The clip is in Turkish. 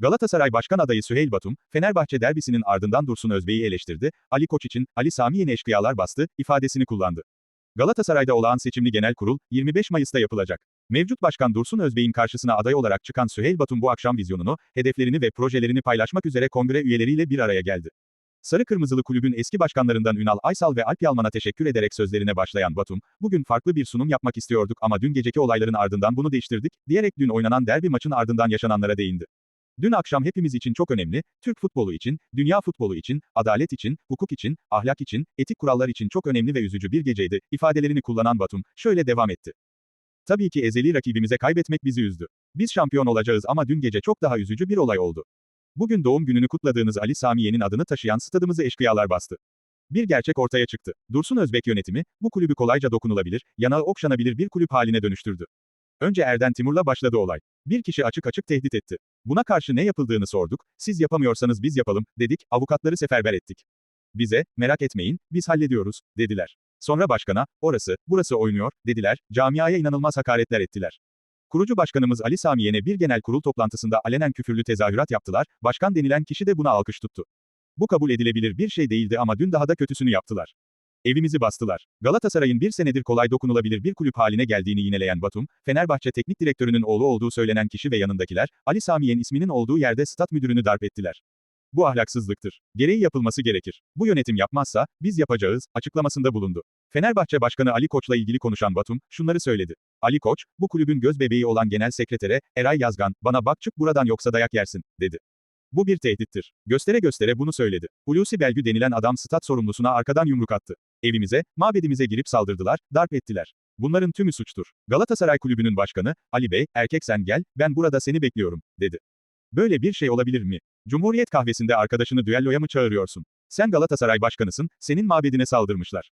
Galatasaray Başkan adayı Süheyl Batum, Fenerbahçe derbisinin ardından Dursun Özbey'i eleştirdi, Ali Koç için, Ali Sami Yen'i eşkıyalar bastı, ifadesini kullandı. Galatasaray'da olağan seçimli genel kurul, 25 Mayıs'ta yapılacak. Mevcut başkan Dursun Özbey'in karşısına aday olarak çıkan Süheyl Batum bu akşam vizyonunu, hedeflerini ve projelerini paylaşmak üzere kongre üyeleriyle bir araya geldi. Sarı Kırmızılı Kulübün eski başkanlarından Ünal Aysal ve Alp Yalman'a teşekkür ederek sözlerine başlayan Batum, bugün farklı bir sunum yapmak istiyorduk ama dün geceki olayların ardından bunu değiştirdik, diyerek dün oynanan derbi maçın ardından yaşananlara değindi. Dün akşam hepimiz için çok önemli, Türk futbolu için, dünya futbolu için, adalet için, hukuk için, ahlak için, etik kurallar için çok önemli ve üzücü bir geceydi, ifadelerini kullanan Batum, şöyle devam etti. Tabii ki ezeli rakibimize kaybetmek bizi üzdü. Biz şampiyon olacağız ama dün gece çok daha üzücü bir olay oldu. Bugün doğum gününü kutladığınız Ali Samiye'nin adını taşıyan stadımızı eşkıyalar bastı. Bir gerçek ortaya çıktı. Dursun Özbek yönetimi, bu kulübü kolayca dokunulabilir, yanağı okşanabilir bir kulüp haline dönüştürdü. Önce Erden Timur'la başladı olay. Bir kişi açık açık tehdit etti. Buna karşı ne yapıldığını sorduk, siz yapamıyorsanız biz yapalım, dedik, avukatları seferber ettik. Bize, merak etmeyin, biz hallediyoruz, dediler. Sonra başkana, orası, burası oynuyor, dediler, camiaya inanılmaz hakaretler ettiler. Kurucu başkanımız Ali Samiye'ne bir genel kurul toplantısında alenen küfürlü tezahürat yaptılar, başkan denilen kişi de buna alkış tuttu. Bu kabul edilebilir bir şey değildi ama dün daha da kötüsünü yaptılar. Evimizi bastılar. Galatasaray'ın bir senedir kolay dokunulabilir bir kulüp haline geldiğini yineleyen Batum, Fenerbahçe teknik direktörünün oğlu olduğu söylenen kişi ve yanındakiler, Ali Samiye'nin isminin olduğu yerde stat müdürünü darp ettiler. Bu ahlaksızlıktır. Gereği yapılması gerekir. Bu yönetim yapmazsa, biz yapacağız, açıklamasında bulundu. Fenerbahçe Başkanı Ali Koç'la ilgili konuşan Batum, şunları söyledi. Ali Koç, bu kulübün göz bebeği olan genel sekretere, Eray Yazgan, bana bak çık buradan yoksa dayak yersin, dedi. Bu bir tehdittir. Göstere göstere bunu söyledi. Hulusi Belgü denilen adam stat sorumlusuna arkadan yumruk attı. Evimize, mabedimize girip saldırdılar, darp ettiler. Bunların tümü suçtur. Galatasaray Kulübü'nün başkanı, Ali Bey, erkek sen gel, ben burada seni bekliyorum, dedi. Böyle bir şey olabilir mi? Cumhuriyet kahvesinde arkadaşını düelloya mı çağırıyorsun? Sen Galatasaray başkanısın, senin mabedine saldırmışlar.